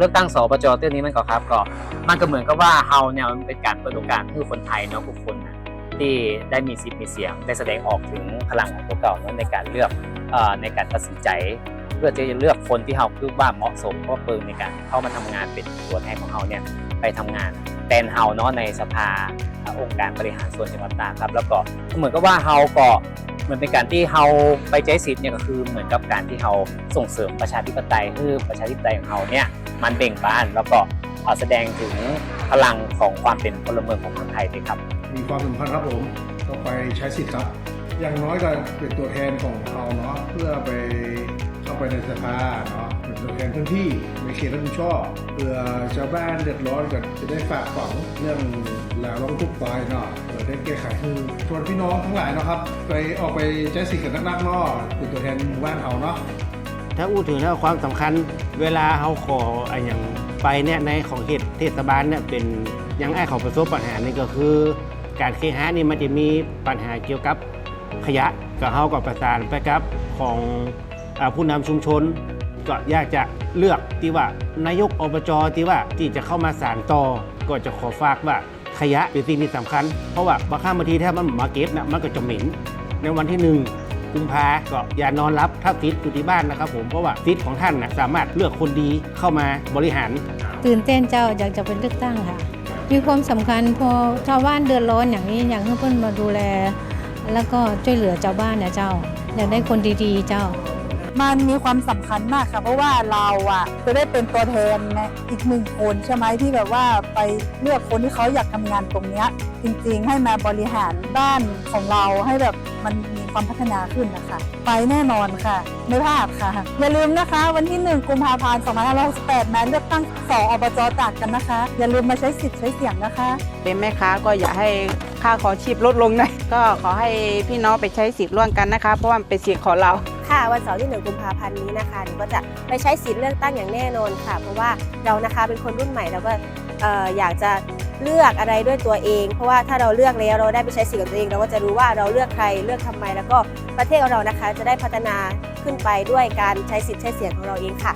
เลือกตั้งสปจเรื่องนี้มันก็ครับก็มันก็เหมือนกับว่าเฮาเนี่ยมันเป็นการเปิดโอกาสให้คนไทยเนาะทุกคนนะที่ได้มีสิทธิ์มีเสียงได้แสดงออกถึงพลังของตัวเก่าเนาะในการเลือกอในการตัดสินใจ เพื่อจะเลือกคนที่เฮาคิดว่าเหมาะสมเพราะเปิงในการเข้ามาทำงานเป็นตัวแทนของเฮาเนี่ยไปทำงานแทนเฮาเนาะในสภาองค์การบริหารส่วนจังหวัดตากครับแล้วก็เหมือนกับว่าเฮาก็ เหมือนเป็นการที่เฮาไปใช้สิทธิ์เนี่ยก็คือเหมือนกับการที่เฮาส่งเสริมประชาธิปไตยคือประชาธิปไตยของเฮาเนี่ยมันเบ่งบานแล้วก็แสดงถึงพลังของความเป็นพลเมืองของคนไทยด้วยครับ มีความสำคัญครับผมก็ไปใช้สิทธิ์ครับ อย่างน้อยก็เป็นตัวแทนของเราเนาะเพื่อไปเข้าไปในสภาเนาะ เป็นตัวแทนพื้นที่ในเขตรับผิดชอบเพื่อชาวบ้านเดือดร้อนกันจะได้ฝากฝังเรื่องแล้วร้องทุกข์ไปเนาะเพื่อได้แก้ไขคือชวนพี่น้องทั้งหลายเนาะครับ ไปออกไปใช้สิทธิ์กันนักๆเนาะเป็นตัวแทนหมู่บ้านเขาเนาะถ้าอู้ถึงแล้วความสำคัญ เวลาเขาขออะไรอย่างไปเนี่ยในของเขตเทศบาลเนี่ยเป็นยังไอ้เขาประสบปัญหานี่ก็คือ การเคหะนี่มันจะมีปัญหาเกี่ยวกับขยะก็เขาก็ประสานไปกับของอผู้นำชุมชน ก็อยากจะเลือกที่ว่านายกอบจที่ว่าที่จะเข้ามาสานต่อ ก็จะขอฝากว่าขยะเป็นสิ่งที่สำคัญ เพราะว่าบางครั้งบางทีถ้ามันมาเก็บนะมันก็จะเหม็นในวันที่หนึ่งกุมภาก็อย่านอนรับถ้าฟิตอยู่ที่บ้านนะครับผมเพราะว่าฟิตของท่านนะสามารถเลือกคนดีเข้ามาบริหาร ตื่นเต้นเจ้าอยากจะเป็นเลือกตั้งค่ะ มีความสำคัญพอชาวบ้านเดือดร้อนอย่างนี้อยากให้เพื่อนมาดูแล แล้วก็ช่วยเหลือชาวบ้านนะเจ้าอยากได้คนดีๆ เจ้า มันมีความสำคัญมากค่ะ เพราะว่าเราอะจะได้เป็นตัวแทนอีกหนึ่งคนใช่ไหมที่แบบว่าไปเลือกคนที่เขาอยากทำงานตรงเนี้ยจริงๆ ให้มาบริหารบ้านของเราให้แบบมันมีความพัฒนาขึ้นนะคะ ไปแน่นอนค่ะ ไม่พลาดค่ะ อย่าลืมนะคะ วันที่ 1 กุมภาพันธ์2568นั้นเลือกตั้งสออบจตากกันนะคะ อย่าลืมมาใช้สิทธิ์ใช้เสียงนะคะ เป็นแม่ค้าก็อย่าให้ค่าของชีพลดลงนะก็ขอให้พี่น้องไปใช้สิทธิ์ร่วมกันนะคะ เพราะว่ามันเป็นสิทธิ์ของเรา ค่ะ วันเสาร์ที่1กุมภาพันธ์นี้นะคะหนูก็จะไปใช้สิทธิ์เลือกตั้งอย่างแน่นอนค่ะ เพราะว่าเรานะคะเป็นคนรุ่นใหม่เราก็อยากจะเลือกอะไรด้วยตัวเอง เพราะว่าถ้าเราเลือกแล้วเราได้ไปใช้สิทธิ์กับตัวเอง เราก็จะรู้ว่าเราเลือกใครเลือกทำไม แล้วก็ประเทศของเรานะคะจะได้พัฒนาขึ้นไปด้วยการใช้สิทธิ์ใช้เสียงของเราเองค่ะ